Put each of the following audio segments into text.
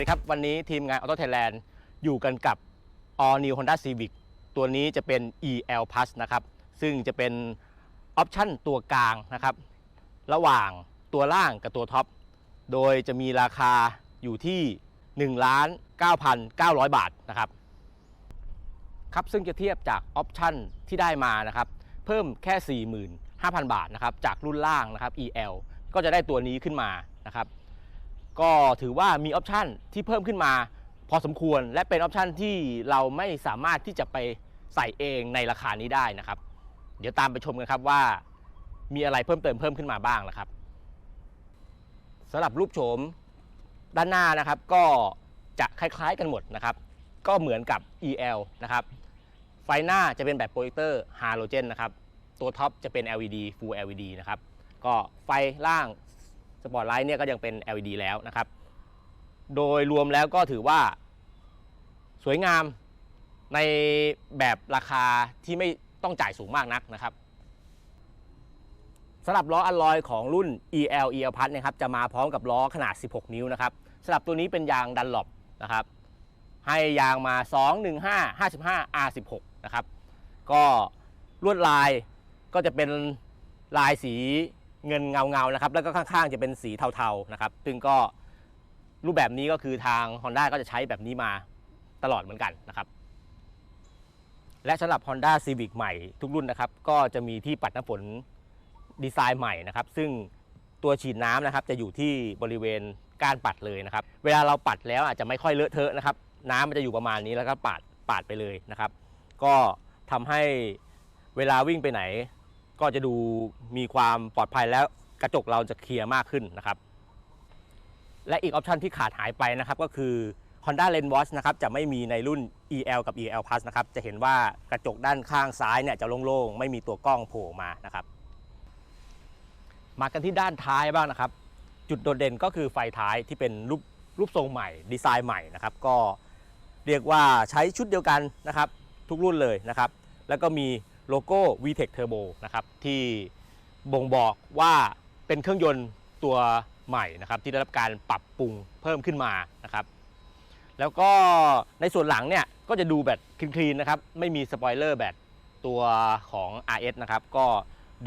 ดีครับ วันนี้ทีมงาน Auto Thailand อยู่กันกับ All New Honda Civic ตัวนี้จะเป็น EL Plus นะครับ ซึ่งจะเป็นออปชั่นตัวกลางนะครับ ระหว่างตัวล่างกับตัวท็อป โดยจะมีราคาอยู่ที่1ล้าน9,900 บาทนะครับ ครับ ซึ่งจะเทียบจากออปชั่นที่ได้มานะครับ เพิ่มแค่ 45,000 บาทนะครับ จากรุ่นล่างนะครับ EL ก็จะได้ตัวนี้ขึ้นมานะครับ ก็ถือว่ามีออปชันที่เพิ่มขึ้นมา พอสมควรและเป็นออปชันที่เราไม่สามารถที่จะไปใส่เองในราคานี้ได้นะครับ เดี๋ยวตามไปชมกันครับว่า มีอะไรเพิ่มเติมเพิ่มขึ้นมาบ้างนะครับสำหรับรูปโฉมด้านหน้านะครับ ก็จะคล้ายๆกันหมดนะครับ ก็เหมือนกับ EL นะครับไฟหน้าจะเป็นแบบโปรเจคเตอร์ฮาโลเจนนะครับตัวท็อปจะเป็น LED Full LED นะครับก็ไฟล่าง สปอร์ตไลท์เนี่ยก็ยังเป็น LED แล้วนะครับ โดยรวมแล้วก็ถือว่าสวยงามในแบบราคาที่ไม่ต้องจ่ายสูงมากนักนะครับสำหรับล้ออัลลอยของรุ่น EL EL Plus นะครับจะมาพร้อมกับล้อขนาด 16 นิ้วนะครับสำหรับตัวนี้เป็นยางดันหลบนะครับ ให้ยางมา 215 55 R16 นะครับ ก็ลวดลายก็จะเป็นลายสี เงินเงาเงานะครับ แล้วก็ข้างๆ จะเป็นสีเทาๆนะครับซึ่งก็รูปแบบนี้ก็คือทาง Honda ก็จะใช้แบบนี้มาตลอดเหมือนกันนะครับ และสำหรับ Honda Civic ใหม่ทุกรุ่นนะครับ ก็จะมีที่ปัดน้ำฝนดีไซน์ใหม่นะครับ ซึ่งตัวฉีดน้ำนะครับ จะอยู่ที่บริเวณก้านปัดเลยนะครับ เวลาเราปัดแล้วอาจจะไม่ค่อยเลอะเทอะนะครับ น้ำมันจะอยู่ประมาณนี้แล้วก็ปาดปาดไปเลยนะครับ ก็ทำให้เวลาวิ่งไปไหน ก็จะดูมีความปลอดภัยแล้วกระจกเราจะเคลียร์มากขึ้นนะครับ และอีกออปชันที่ขาดหายไปนะครับก็คือ Honda l e n Watch นะครับจะไม่มีในรุ่น EL กับ EL Plus นะครับจะเห็นว่ากระจกด้านข้างซ้ายเนี่ยจะโล่งๆ ไม่มีตัวกล้องโผล่มานะครับ มากันที่ด้านท้ายบ้างนะครับ จุดโดดเด่นก็คือไฟท้ายที่เป็นรูปรูปทรงใหม่ ดีไซน์ใหม่นะครับ ก็เรียกว่าใช้ชุดเดียวกันนะครับ ทุกรุ่นเลยนะครับ แล้วก็มี โลโก้ VTEC Turbo นะครับที่บ่งบอกว่าเป็นเครื่องยนต์ตัวใหม่นะครับที่ได้รับการปรับปรุงเพิ่มขึ้นมานะครับแล้วก็ในส่วนหลังเนี่ยก็จะดูแบบคลีนๆนะครับไม่มีสปอยเลอร์แบบตัวของ RS นะครับก็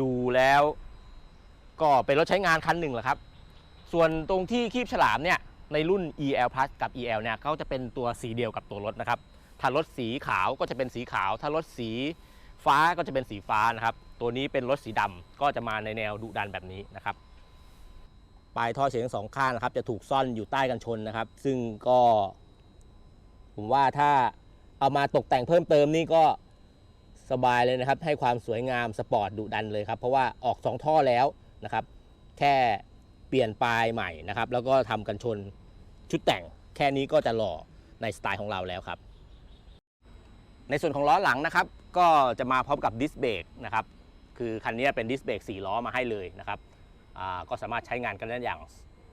ดูแล้วก็เป็นรถใช้งานคันหนึ่งแหละครับ ส่วนตรงที่คีบฉลามเนี่ยในรุ่น EL Plus กับ EL เนี่ยเขาจะเป็นตัวสีเดียวกับตัวรถนะครับ ถ้ารถสีขาวก็จะเป็นสีขาว ถ้ารถสี ฟ้าก็จะเป็นสีฟ้านะครับ ตัวนี้เป็นรถสีดำก็จะมาในแนวดุดันแบบนี้นะครับ ปลายท่อเสียงสองข้างนะครับ จะถูกซ่อนอยู่ใต้กันชนนะครับ ซึ่งก็ ผมว่าถ้าเอามาตกแต่งเพิ่มเติมนี่ก็สบายเลยนะครับ ให้ความสวยงามสปอร์ตดุดันเลยครับ เพราะว่าออก 2 ท่อแล้วนะครับ แค่เปลี่ยนปลายใหม่นะครับ แล้วก็ทำกันชนชุดแต่งแค่นี้ก็จะหล่อในสไตล์ของเราแล้วครับ ในส่วนของล้อหลังนะครับ ก็จะมาพร้อมกับดิสเบรกนะครับคือคันนี้เป็นดิสเบรก4ล้อมาให้เลยนะครับก็สามารถใช้งานกันได้อย่าง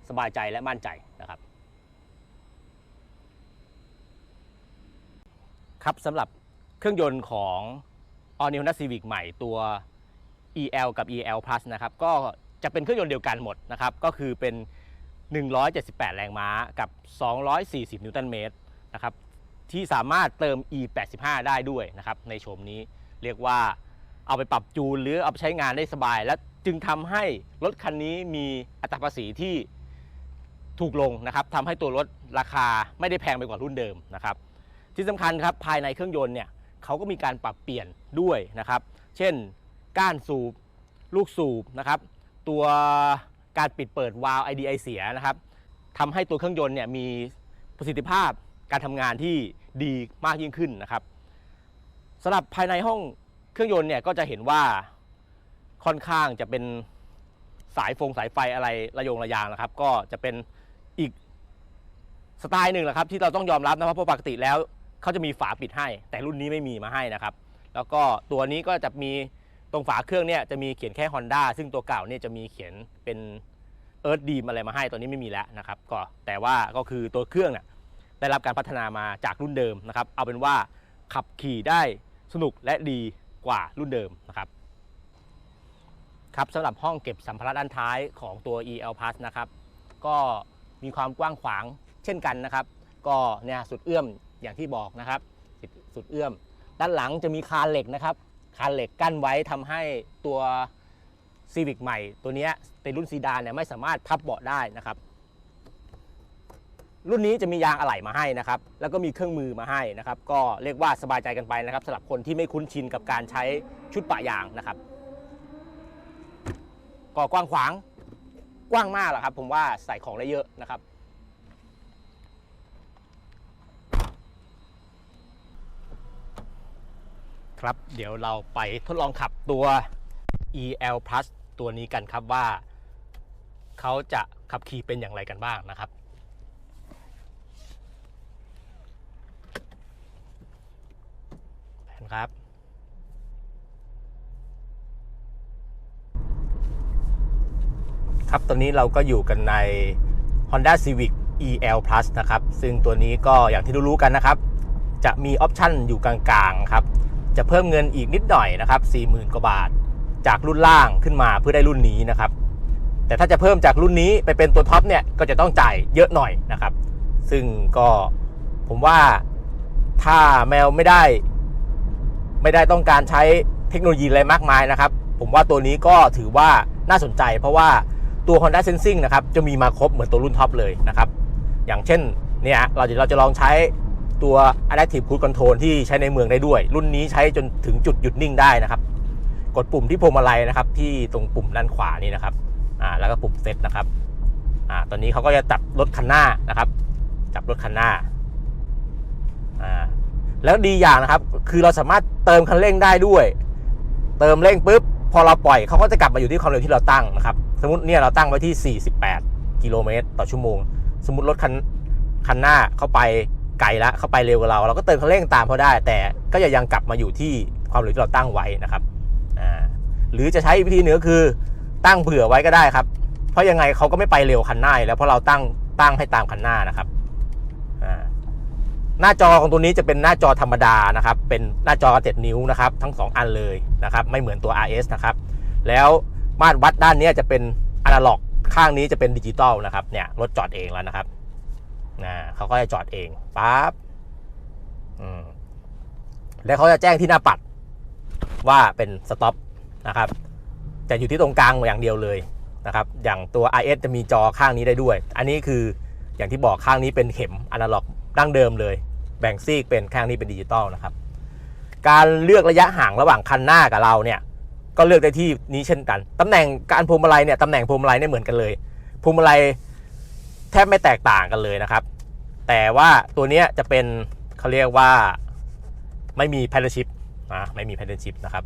สบายใจและมั่นใจนะครับ ครับสำหรับเครื่องยนต์ของ All New Honda Civic ใหม่ตัว EL กับ EL Plus นะครับก็จะเป็นเครื่องยนต์เดียวกันหมดนะครับก็คือเป็น 178 แรงม้ากับ 240 นิวตันเมตรนะครับ ที่สามารถเติม E85 ได้ด้วยนะครับในโฉมนี้เรียกว่าเอาไปปรับจูนหรือเอาไปใช้งานได้สบาย และจึงทำให้รถคันนี้มีอัตราภาษีที่ถูกลงนะครับทำให้ตัวรถราคาไม่ได้แพงไปกว่ารุ่นเดิมนะครับ ที่สำคัญครับภายในเครื่องยนต์เนี่ยเขาก็มีการปรับเปลี่ยนด้วยนะครับ เช่น ก้านสูบ ลูกสูบนะครับ ตัวการปิดเปิดวาล์ว IDI เสียนะครับทำให้ตัวเครื่องยนต์เนี่ยมีประสิทธิภาพการทำงานที่ ดีมากยิ่งขึ้นนะครับสำหรับภายในห้องเครื่องยนต์เนี่ยก็จะเห็นว่าค่อนข้างจะเป็นสายฟงสายไฟอะไรระยงระยางนะครับ ก็จะเป็นอีกสไตล์หนึ่งแหละครับที่เราต้องยอมรับนะเพราะปกติแล้วเขาจะมีฝาปิดให้ แต่รุ่นนี้ไม่มีมาให้นะครับ แล้วก็ตัวนี้ก็จะมีตรงฝาเครื่องเนี่ยจะมีเขียนแค่ Honda ซึ่งตัวเก่าเนี่ยจะมีเขียนเป็น Earth d ีมอะไรมาให้ตัวนี้ไม่มีแล้วนะครับ ก็แต่ว่าก็คือตัวเครื่องเนี่ย ได้รับการพัฒนามาจากรุ่นเดิมนะครับ เอาเป็นว่าขับขี่ได้สนุกและดีกว่ารุ่นเดิมนะครับครับสำหรับห้องเก็บสัมภาระด้านท้ายของตัว EL Plus นะครับ ก็มีความกว้างขวางเช่นกันนะครับ ก็เนี่ยสุดเอื้อมอย่างที่บอกนะครับ สุดเอื้อม ด้านหลังจะมีคานเหล็กนะครับ คานเหล็กกั้นไว้ทำให้ตัวซีวิกใหม่ ตัวนี้เป็นรุ่นซีดานเนี่ยไม่สามารถพับเบาะได้นะครับ รุ่นนี้จะมียางอะไหล่มาให้นะครับ แล้วก็มีเครื่องมือมาให้นะครับ ก็เรียกว่าสบายใจกันไปนะครับสำหรับคนที่ไม่คุ้นชินกับการใช้ชุดปะยางนะครับ ก็กว้างขวางกว้างมากแหละครับ ผมว่าใส่ของได้เยอะนะครับ ครับเดี๋ยวเราไปทดลองขับตัว EL Plus ตัวนี้กันครับว่า เขาจะขับขี่เป็นอย่างไรกันบ้างนะครับ แผน ครับ ครับตอนนี้เราก็อยู่กันใน Honda Civic EL Plus นะครับ ซึ่งตัวนี้ก็อย่างที่รู้ๆกันนะครับ จะมีออปชั่นอยู่กลางๆครับ จะเพิ่มเงินอีกนิดหน่อยนะครับ 40,000 กว่าบาท จากรุ่นล่างขึ้นมาเพื่อได้รุ่นนี้นะครับ แต่ถ้าจะเพิ่มจากรุ่นนี้ไปเป็นตัวท็อปเนี่ยก็จะต้องจ่ายเยอะหน่อยนะครับ ซึ่งก็ผมว่าถ้าแมวไม่ได้ ไม่ได้ต้องการใช้เทคโนโลยีอะไรมากมายนะครับ ผมว่าตัวนี้ก็ถือว่าน่าสนใจ เพราะว่าตัว Honda Sensing นะครับจะมีมาครบเหมือนตัวรุ่นท็อปเลยนะครับ อย่างเช่นเนี่ยเราจะเราจะลองใช้ตัว Adaptive Cruise Control ที่ใช้ในเมืองได้ด้วย รุ่นนี้ใช้จนถึงจุดหยุดนิ่งได้นะครับ กดปุ่มที่พวงมาลัยนะครับ ที่ตรงปุ่มด้านขวานี่นะครับอ่าแล้วก็ปุ่มเซตนะครับอ่าตอนนี้เขาก็จะจับรถคันหน้านะครับ จับรถคันหน้าอ่า แล้วดีอย่างนะครับ คือเราสามารถเติมคันเร่งได้ด้วย เติมเร่งปุ๊บ พอเราปล่อยเขาก็จะกลับมาอยู่ที่ความเร็วที่เราตั้งนะครับ สมมติเนี่ยเราตั้งไว้ที่ 48 กิโลเมตรต่อชั่วโมง สมมติรถคันคันหน้าเขาไปไกลแล้วเขาไปเร็วกว่าเรา เราก็เติมคันเร่งตามเขาได้ แต่ก็จะยังกลับมาอยู่ที่ความเร็วที่เราตั้งไว้นะครับหรือจะใช้วิธีเหนึ่งก็คือตั้งเผื่อไว้ก็ได้ครับ เพราะยังไงเขาก็ไม่ไปเร็วคันหน้าแล้วเพราะเราตั้งตั้งให้ตามคันหน้านะครับ หน้าจอของตัวนี้จะเป็นหน้าจอธรรมดานะครับ เป็นหน้าจอ 7 นิ้วนะครับ ทั้ง 2 อันเลยนะครับ ไม่เหมือนตัว RS นะครับ แล้วมาตรวัดด้านนี้จะเป็นอนาล็อก ข้างนี้จะเป็นดิจิตอลนะครับ เนี่ยรถจอดเองแล้วนะครับนะเขาก็จะจอดเองปั๊บอืมแล้วเขาจะแจ้งที่หน้าปัดว่าเป็นสต็อปนะครับแต่อยู่ที่ตรงกลางอย่างเดียวเลยนะครับ อย่างตัว RS จะมีจอข้างนี้ได้ด้วย อันนี้คืออย่างที่บอกข้างนี้เป็นเข็มอนาล็อกดั้งเดิมเลย แบ่งซีกเป็นข้างนี้เป็นดิจิตอลนะครับ การเลือกระยะห่างระหว่างคันหน้ากับเราเนี่ยก็เลือกได้ที่นี้เช่นกัน ตำแหน่งการพวงมาลัยเนี่ยตำแหน่งพวงมาลัยเนี่ยเหมือนกันเลยพวงมาลัยแทบไม่แตกต่างกันเลยนะครับ แต่ว่าตัวนี้จะเป็นเขาเรียกว่าไม่มีแพนชิพนะไม่มีแพนชิพนะครับ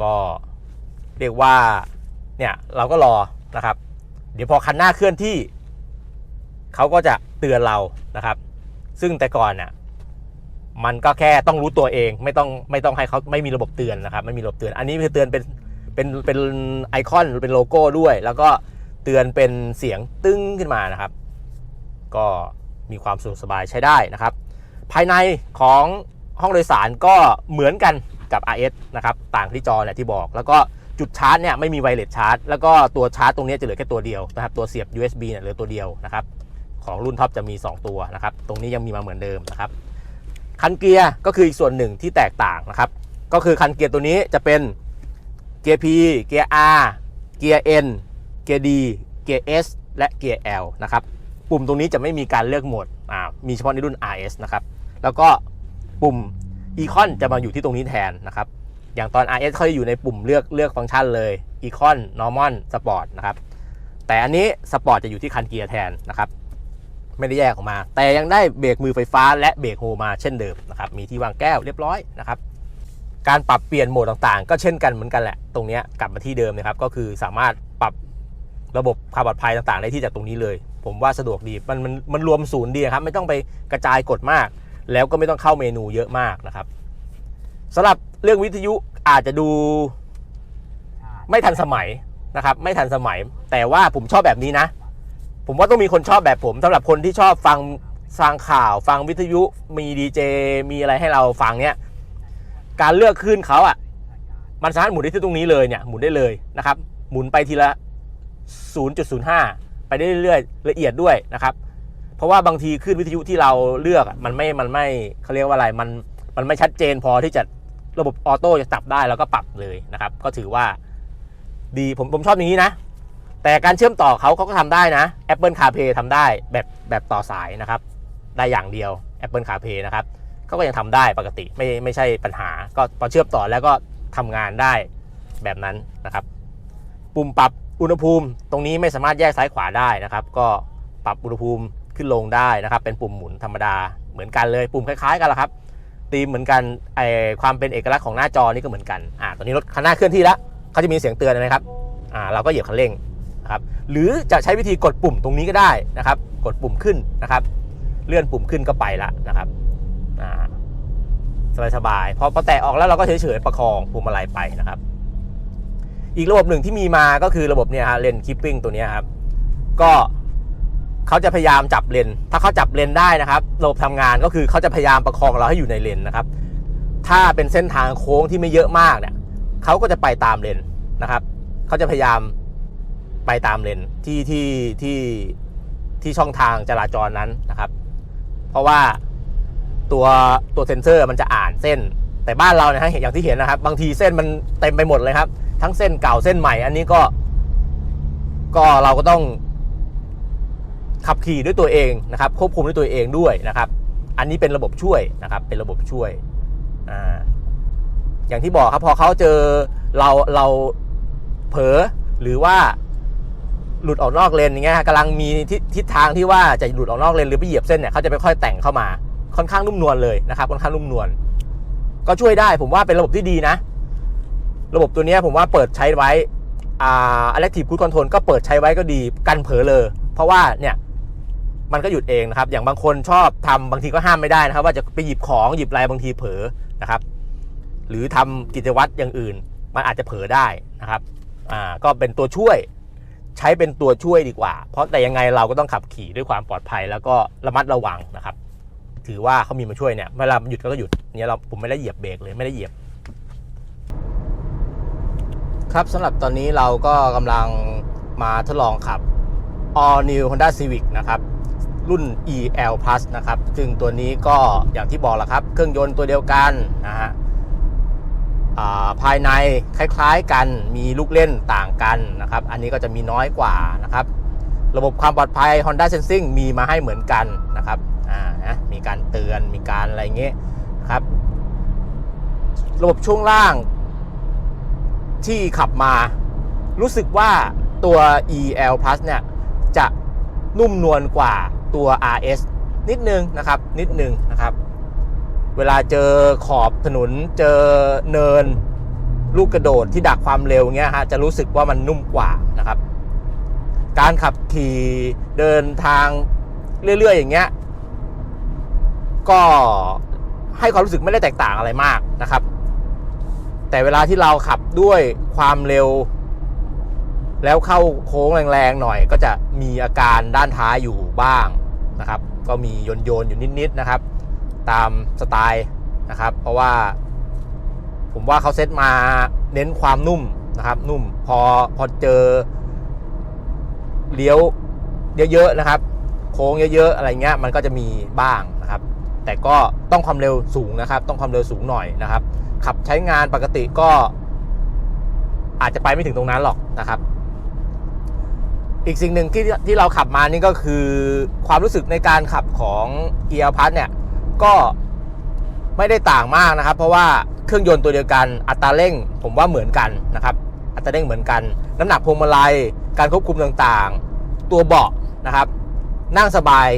ก็เรียกว่าเนี่ยเราก็รอนะครับ เดี๋ยวพอคันหน้าเคลื่อนที่เขาก็จะเตือนเรานะครับ ซึ่งแต่ก่อนน่ะ มันก็แค่ต้องรู้ตัวเองไม่ต้องไม่ต้องให้เขาไม่มีระบบเตือนนะครับไม่มีระบบเตือน อันนี้คือเตือนเป็นเป็นเป็นไอคอนเป็นโลโก้ด้วย แล้วก็เตือนเป็นเสียงตึ้งขึ้นมานะครับ ก็มีความสะดวกสบายใช้ได้นะครับ ภายในของห้องโดยสารก็เหมือนกันกับ RS นะครับต่างที่จอเนี่ยที่บอก แล้วก็จุดชาร์จเนี่ยไม่มีไวเลสชาร์จ แล้วก็ตัวชาร์จตรงนี้จะเหลือแค่ตัวเดียวนะครับตัวเสียบ USB เนี่ยเหลือตัวเดียวนะครับของรุ่นท็อปจะมี 2 ตัวนะครับ ตรงนี้ยังมีมาเหมือนเดิมนะครับ คันเกียร์ก็คืออีกส่วนหนึ่งที่แตกต่างนะครับ ก็คือคันเกียร์ตัวนี้จะเป็นเกียร์ P เกียร์ R เกียร์ N เกียร์ D เกียร์ S และเกียร์ L นะครับ ปุ่มตรงนี้จะไม่มีการเลือกโหมดอ่ามีเฉพาะในรุ่น RS นะครับ แล้วก็ปุ่ม Econ จะมาอยู่ที่ตรงนี้แทนนะครับ อย่างตอน RS เขาจะอยู่ในปุ่มเลือกเลือกฟังก์ชันเลย Econ Normal Sport นะครับ แต่อันนี้ Sport จะอยู่ที่คันเกียร์แทนนะครับ ไม่ได้แยกออกมา แต่ยังได้เบรกมือไฟฟ้าและเบรกโฮมาเช่นเดิมนะครับมีที่วางแก้วเรียบร้อยนะครับการปรับเปลี่ยนโหมดต่างๆ ก็เช่นกันเหมือนกันแหละ ตรงนี้กลับมาที่เดิมนะครับ ก็คือสามารถปรับระบบความปลอดภัยต่างๆ ได้ที่จากตรงนี้เลย ผมว่าสะดวกดี มันมันมันรวมศูนย์ดีครับ ไม่ต้องไปกระจายกดมาก แล้วก็ไม่ต้องเข้าเมนูเยอะมากนะครับสำหรับเรื่องวิทยุอาจจะดูไม่ทันสมัยนะครับ ไม่ทันสมัย แต่ว่าผมชอบแบบนี้นะ ผมว่าต้องมีคนชอบแบบผมสำหรับคนที่ชอบฟังฟังข่าว ฟังวิทยุมีดีเจมีอะไรให้เราฟังเนี้ยการเลือกขึ้นเขาอะมันสามารถหมุนได้ที่ตรงนี้เลยเนี่ยหมุนได้เลยนะครับ หมุนไปทีละ 0.05 ไปได้เรื่อยๆละเอียดด้วยนะครับ เพราะว่าบางทีคลื่นวิทยุที่เราเลือกมันไม่มันไม่เขาเรียกว่าอะไรมันมันไม่ชัดเจนพอที่จะระบบออโต้จะจับได้แล้วก็ปรับเลยนะครับ ก็ถือว่าดีผมผมชอบอย่างนี้นะ แต่การเชื่อมต่อเขาเขาก็ทำได้นะ Apple CarPlay ทำได้แบบแบบต่อสายนะครับ ได้อย่างเดียว Apple CarPlay นะครับเขาก็ยังทำได้ปกติไม่ไม่ใช่ปัญหา ก็พอเชื่อมต่อแล้วก็ทำงานได้แบบนั้นนะครับ ปุ่มปรับอุณหภูมิ ตรงนี้ไม่สามารถแยกซ้ายขวาได้นะครับ ก็ปรับอุณหภูมิขึ้นลงได้นะครับ เป็นปุ่มหมุนธรรมดาเหมือนกันเลยปุ่มคล้ายๆกันหละครับตีมเหมือนกันไอความเป็นเอกลักษณ์ของหน้าจอนี่ก็เหมือนกันอ่าตอนนี้รถคันหน้าเคลื่อนที่แล้วเขาจะมีเสียงเตือนนะครับอ่าเราก็เหยียบคันเร่ง นะครับหรือจะใช้วิธีกดปุ่มตรงนี้ก็ได้นะครับ กดปุ่มขึ้นนะครับ เลื่อนปุ่มขึ้นก็ไปละนะครับอ่าสบายๆพอพอแตะออกแล้วเราก็เฉยๆประคองปุ่มอะไรไปนะครับ อีกระบบหนึ่งที่มีมาก็คือระบบเนี่ยฮะเลนคิปปิ้งตัวนี้ครับก็เขาจะพยายามจับเลน ถ้าเขาจับเลนได้นะครับ ระบบทำงานก็คือเขาจะพยายามประคองเราให้อยู่ในเลนนะครับ ถ้าเป็นเส้นทางโค้งที่ไม่เยอะมากเนี่ยเขาก็จะไปตามเลนนะครับเขาจะพยายาม ไปตามเลนที่ที่ที่ที่ช่องทางจราจรนั้นนะครับ เพราะว่าตัวตัวเซ็นเซอร์มันจะอ่านเส้น แต่บ้านเราเนี่ยฮะเห็นอย่างที่เห็นนะครับ บางทีเส้นมันเต็มไปหมดเลยครับ ทั้งเส้นเก่าเส้นใหม่ อันนี้ก็ ก็เราก็ต้องขับขี่ด้วยตัวเองนะครับ ควบคุมด้วยตัวเองด้วยนะครับ อันนี้เป็นระบบช่วยนะครับ เป็นระบบช่วยอ่าอย่างที่บอกครับพอเขาเจอเราเราเผลอหรือว่า หลุดออกนอกเลนอย่างเงี้ยกำลังมีทิศทางที่ว่าจะหลุดออกนอกเลนหรือไปเหยียบเส้นเนี่ยเขาจะไปค่อยแต่งเข้ามาค่อนข้างนุ่มนวลเลยนะครับค่อนข้างนุ่มนวลก็ช่วยได้ผมว่าเป็นระบบที่ดีนะ ระบบตัวนี้ผมว่าเปิดใช้ไว้อ่า Elective Cruise Control ก็เปิดใช้ไว้ก็ดีกันเผลอเลย เพราะว่าเนี่ยมันก็หยุดเองนะครับ อย่างบางคนชอบทำบางทีก็ห้ามไม่ได้นะครับ ว่าจะไปหยิบของหยิบอะไรบางทีเผลอนะครับ หรือทำกิจวัตรอย่างอื่น มันอาจจะเผลอได้นะครับ อ่า ก็เป็นตัวช่วย ใช้เป็นตัวช่วยดีกว่า เพราะแต่ยังไงเราก็ต้องขับขี่ด้วยความปลอดภัยแล้วก็ระมัดระวังนะครับ ถือว่าเขามีมาช่วยเนี่ยเวลาหยุดก็หยุดเนี่ยเราผมไม่ได้เหยียบเบรกเลยไม่ได้เหยียบ ครับสำหรับตอนนี้เราก็กำลังมาทดลองขับ All New Honda Civic นะครับ รุ่น EL Plus นะครับ ซึ่งตัวนี้ก็อย่างที่บอกแล้วครับ เครื่องยนต์ตัวเดียวกันนะฮะ ภายในคล้ายๆกันมีลูกเล่นต่างกันนะครับ อันนี้ก็จะมีน้อยกว่านะครับ ระบบความปลอดภัย Honda Sensing มีมาให้เหมือนกันนะครับอ่านะมีการเตือนมีการอะไรเงี้ยนะครับ ระบบช่วงล่างที่ขับมา รู้สึกว่าตัว EL Plus เนี่ยจะนุ่มนวลกว่าตัว RS นิดนึงนะครับ นิดนึงนะครับ เวลาเจอขอบถนนเจอเนิน ลูกกระโดดที่ดักความเร็วเงี้ยฮะจะรู้สึกว่ามันนุ่มกว่านะครับ การขับขี่เดินทางเรื่อย ๆ อย่างเงี้ยก็ให้ความรู้สึกไม่ได้แตกต่างอะไรมากนะครับ แต่เวลาที่เราขับด้วยความเร็ว แล้วเข้าโค้งแรงๆหน่อย ก็จะมีอาการด้านท้ายอยู่บ้างนะครับ ก็มีโยนโยนๆอยู่นิดๆนะครับ ตามสไตล์นะครับ เพราะว่า ผมว่าเขาเซตมาเน้นความนุ่มนะครับ นุ่มพอพอเจอเลี้ยวเยอะๆนะครับ โค้งเยอะๆอะไรเงี้ยมันก็จะมีบ้างนะครับ แต่ก็ต้องความเร็วสูงนะครับ ต้องความเร็วสูงหน่อยนะครับ ขับใช้งานปกติก็ อาจจะไปไม่ถึงตรงนั้นหรอกนะครับ อีกสิ่งหนึ่งที่ที่เราขับมานี่ก็คือความรู้สึกในการขับของ e l p a s เนี่ย ก็ไม่ได้ต่างมากนะครับ เพราะว่าเครื่องยนต์ตัวเดียวกัน อัตราเร่งผมว่าเหมือนกันนะครับ อัตราเร่งเหมือนกัน น้ำหนักพวงมาลัย การควบคุมต่างๆ ตัวเบาะนะครับ นั่งสบาย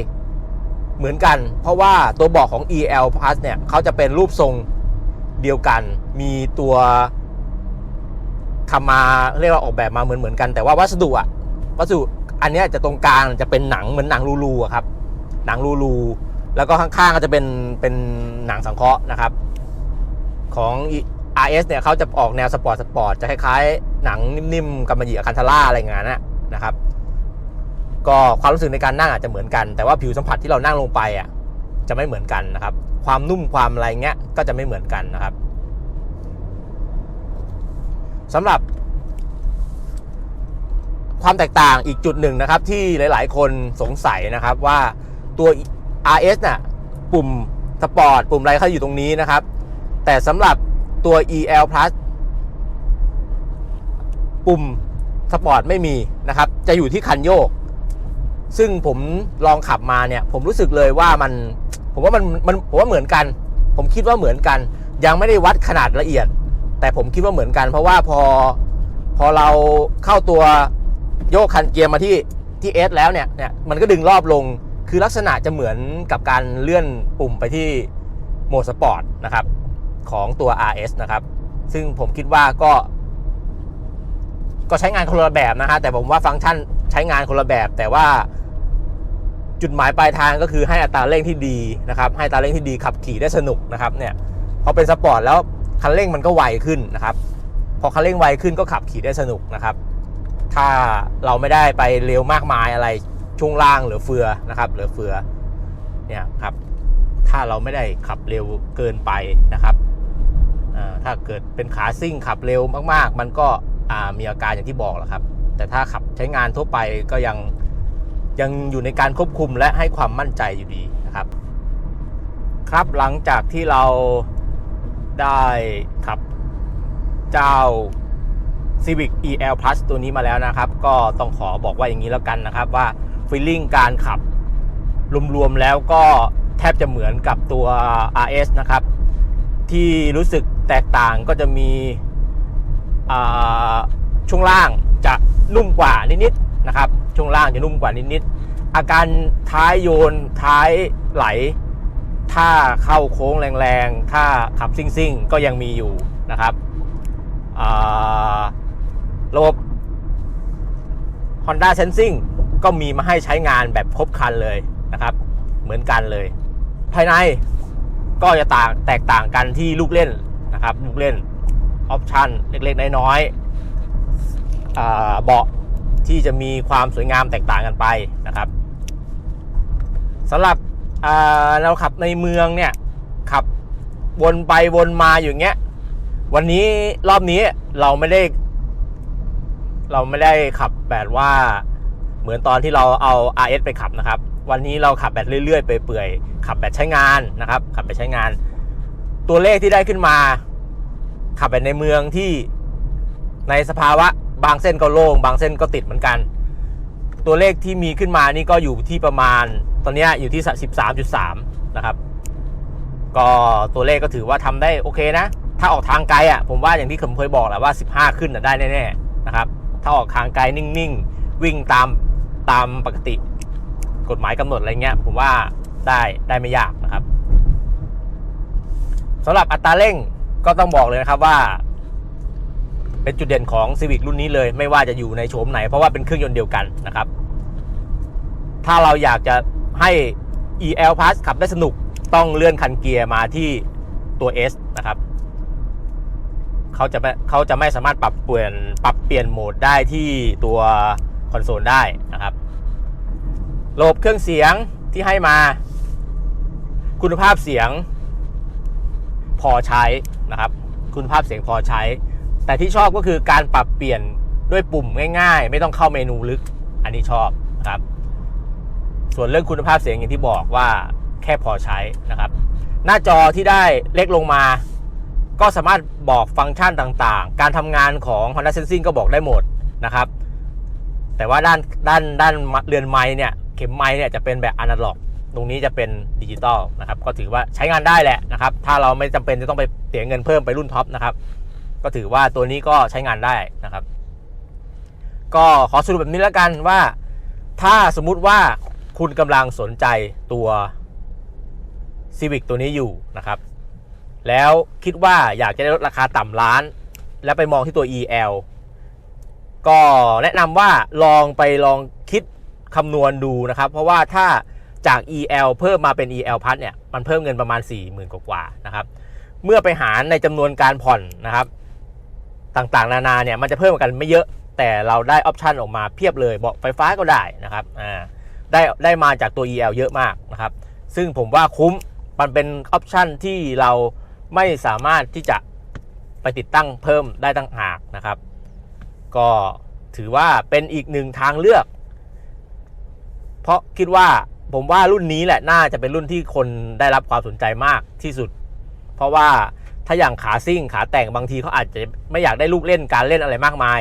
เหมือนกัน เพราะว่าตัวเบาะของ EL Plus เนี่ยเขาจะเป็นรูปทรงเดียวกัน มีตัวทำมาเรียกว่าออกแบบมาเหมือนเหมือนกัน แต่ว่าวัสดุอะวัสดุอันนี้จะตรงกลางจะเป็นหนังเหมือนหนังรูๆอะครับ หนังรูๆ แล้วก็ข้างๆก็จะเป็นเป็นหนังสังเคราะห์นะครับ ของ RS เนี่ยเขาจะออกแนวสปอร์ตสปอร์ตจะคล้ายๆ หนังนิ่มๆกำมะหยี่คันทาร่าอะไรอย่างเงี้ยนะนะครับ ก็ความรู้สึกในการนั่งอาจจะเหมือนกัน แต่ว่าผิวสัมผัสที่เรานั่งลงไปอะจะไม่เหมือนกันนะครับ ความนุ่มความอะไรเงี้ยก็จะไม่เหมือนกันนะครับสำหรับ ความแตกต่างอีกจุดหนึ่งนะครับ ที่หลาย ๆ คนสงสัยนะครับว่าตัว RS น่ะปุ่มสปอร์ตปุ่มอะไรเขาอยู่ตรงนี้นะครับ แต่สำหรับตัว EL Plus ปุ่มสปอร์ตไม่มีนะครับ จะอยู่ที่คันโยก ซึ่งผมลองขับมาเนี่ย ผมรู้สึกเลยว่ามัน ผมว่ามันมันผมว่าเหมือนกัน ผมคิดว่าเหมือนกัน ยังไม่ได้วัดขนาดละเอียด แต่ผมคิดว่าเหมือนกัน เพราะว่าพอพอเราเข้าตัวโยกคันเกียร์มาที่ที่ S แล้วเนี่ยเนี่ยมันก็ดึงรอบลง คือลักษณะจะเหมือนกับการเลื่อนปุ่มไปที่โหมดสปอร์ตนะครับของตัว RS นะครับ ซึ่งผมคิดว่าก็ ก็ใช้งานคนละแบบนะฮะแต่ผมว่าฟังก์ชันใช้งานคนละแบบ แต่ว่าจุดหมายปลายทางก็คือให้อัตราเร่งที่ดีนะครับ ให้อัตราเร่งที่ดีขับขี่ได้สนุกนะครับเนี่ยพอเป็นสปอร์ตแล้วคันเร่งมันก็ไวขึ้นนะครับ พอคันเร่งไวขึ้นก็ขับขี่ได้สนุกนะครับ ถ้าเราไม่ได้ไปเร็วมากมายอะไร ช่วงล่างหรือเฟือนะครับหรือเฟือเนี่ยครับถ้าเราไม่ได้ขับเร็วเกินไปนะครับถ้าเกิดเป็นขาซิ่งขับเร็วมากๆ มันก็มีอาการอย่างที่บอกแหละครับ แต่ถ้าขับใช้งานทั่วไปก็ยังยังอยู่ในการควบคุมและให้ความมั่นใจอยู่ดีนะครับ ครับหลังจากที่เราได้ขับเจ้า Civic EL Plus ตัวนี้มาแล้วนะครับ ก็ต้องขอบอกว่าอย่างนี้แล้วกันนะครับว่า ฟีลลิ่งการขับ รวมๆแล้วก็แทบจะเหมือนกับตัว RS นะครับ ที่รู้สึกแตกต่างก็จะมีช่วงล่างจะนุ่มกว่านิดๆนะครับ ช่วงล่างจะนุ่มกว่านิดๆอาการท้ายโยนท้ายไหล ถ้าเข้าโค้งแรงๆ ถ้าขับซิ่งๆ ก็ยังมีอยู่นะครับระบบ Honda Sensing ก็มีมาให้ใช้งานแบบครบครันเลยนะครับ เหมือนกันเลย ภายในก็จะต่างแตกต่างกันที่ลูกเล่นนะครับ ลูกเล่นออปชันเล็กๆ น้อยๆเบาะที่จะมีความสวยงามแตกต่างกันไปนะครับสำหรับเราขับในเมืองเนี่ยขับวนไปวนมาอย่างเงี้ย วันนี้รอบนี้เราไม่ได้ เราไม่ได้ขับแบบว่า เหมือนตอนที่เราเอา RS ไปขับนะครับ วันนี้เราขับแบบเรื่อยๆไปเปื่อยๆขับแบบใช้งานนะครับ ขับแบบใช้งาน ตัวเลขที่ได้ขึ้นมา ขับแบบในเมืองที่ในสภาวะบางเส้นก็โล่งบางเส้นก็ติดเหมือนกัน ตัวเลขที่มีขึ้นมานี่ก็อยู่ที่ประมาณ ตอนนี้อยู่ที่ 13.3 นะครับ ก็ตัวเลขก็ถือว่าทำได้โอเคนะ ถ้าออกทางไกลอะผมว่าอย่างที่ผมเคยบอกแหละว่า 15 ขึ้นน่ะได้แน่ๆนะครับ ถ้าออกทางไกลนิ่งๆ วิ่งตาม ตามปกติกฎหมายกำหนดอะไรเงี้ยผมว่าได้ได้ไม่ยากนะครับสำหรับอัตราเร่งก็ต้องบอกเลยนะครับว่า เป็นจุดเด่นของ Civic รุ่นนี้เลย ไม่ว่าจะอยู่ในโฉมไหนเพราะว่าเป็นเครื่องยนต์เดียวกันนะครับ ถ้าเราอยากจะให้ EL Plus ขับได้สนุกต้องเลื่อนคันเกียร์มาที่ตัว S นะครับเขาจะเขาจะไม่สามารถปรับเปลี่ยนปรับเปลี่ยนโหมดได้ที่ตัว คอนโซลได้นะครับ ระบบเครื่องเสียงที่ให้มา คุณภาพเสียงพอใช้นะครับ คุณภาพเสียงพอใช้ แต่ที่ชอบก็คือการปรับเปลี่ยนด้วยปุ่มง่ายๆ ไม่ต้องเข้าเมนูลึก อันนี้ชอบนะครับ ส่วนเรื่องคุณภาพเสียงอย่างที่บอกว่าแค่พอใช้นะครับ หน้าจอที่ได้เล็กลงมา ก็สามารถบอกฟังก์ชันต่างๆ การทำงานของ Honda Sensing ก็บอกได้หมดนะครับ แต่ว่าด้านด้านด้านเรือนไม้เนี่ยเข็มไม้เนี่ยจะเป็นแบบอนาล็อก ตรงนี้จะเป็นดิจิตอลนะครับก็ถือว่าใช้งานได้แหละนะครับถ้าเราไม่จำเป็นจะต้องไปเสียเงินเพิ่มไปรุ่นท็อปนะครับก็ถือว่าตัวนี้ก็ใช้งานได้นะครับ ก็ขอสรุปแบบนี้แล้วกันว่าถ้าสมมุติว่าคุณกำลังสนใจตัว Civic ตัวนี้อยู่นะครับ แล้วคิดว่าอยากจะได้ลดราคาต่ำล้าน แล้วไปมองที่ตัว EL ก็แนะนำว่าลองไปลองคิดคำนวณดูนะครับ เพราะว่าถ้าจาก EL เพิ่มมาเป็น EL พัทเนี่ยมันเพิ่มเงินประมาณ 40,000 กว่านะครับ เมื่อไปหารในจำนวนการผ่อนนะครับ ต่างๆ นานาเนี่ยมันจะเพิ่มกันไม่เยอะ แต่เราได้ออปชันออกมาเพียบเลยบอกไฟฟ้าก็ได้นะครับอ่าได้ได้มาจากตัว EL เยอะมากนะครับ ซึ่งผมว่าคุ้มมันเป็นออปชันที่เราไม่สามารถที่จะไปติดตั้งเพิ่มได้ตั้งหากนะครับ ก็ถือว่าเป็นอีกหนึ่งทางเลือก เพราะคิดว่าผมว่ารุ่นนี้แหละน่าจะเป็นรุ่นที่คนได้รับความสนใจมากที่สุด เพราะว่าถ้าอย่างขาซิ่งขาแต่งบางทีเขาอาจจะไม่อยากได้ลูกเล่นการเล่นอะไรมากมาย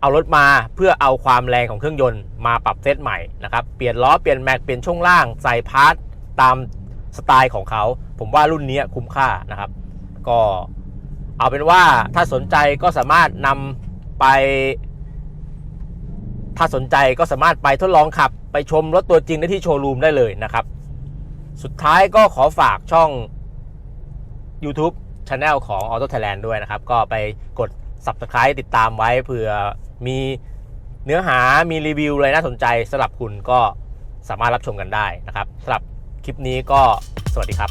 เอารถมาเพื่อเอาความแรงของเครื่องยนต์มาปรับเซตใหม่นะครับเปลี่ยนล้อเปลี่ยนแม็กเปลี่ยนช่วงล่างใส่พาร์ทตามสไตล์ของเขา ผมว่ารุ่นนี้คุ้มค่านะครับ ก็เอาเป็นว่าถ้าสนใจก็สามารถนำ ไป ถ้าสนใจก็สามารถไปทดลองขับ ไปชมรถตัวจริงได้ที่โชว์รูมได้เลยนะครับ สุดท้ายก็ขอฝากช่อง YouTube Channel ของ Auto Thailand ด้วยนะครับ ก็ไปกด Subscribe ติดตามไว้เผื่อมีเนื้อหามีรีวิวอะไรน่าสนใจสำหรับคุณก็สามารถรับชมกันได้นะครับสำหรับคลิปนี้ก็สวัสดีครับ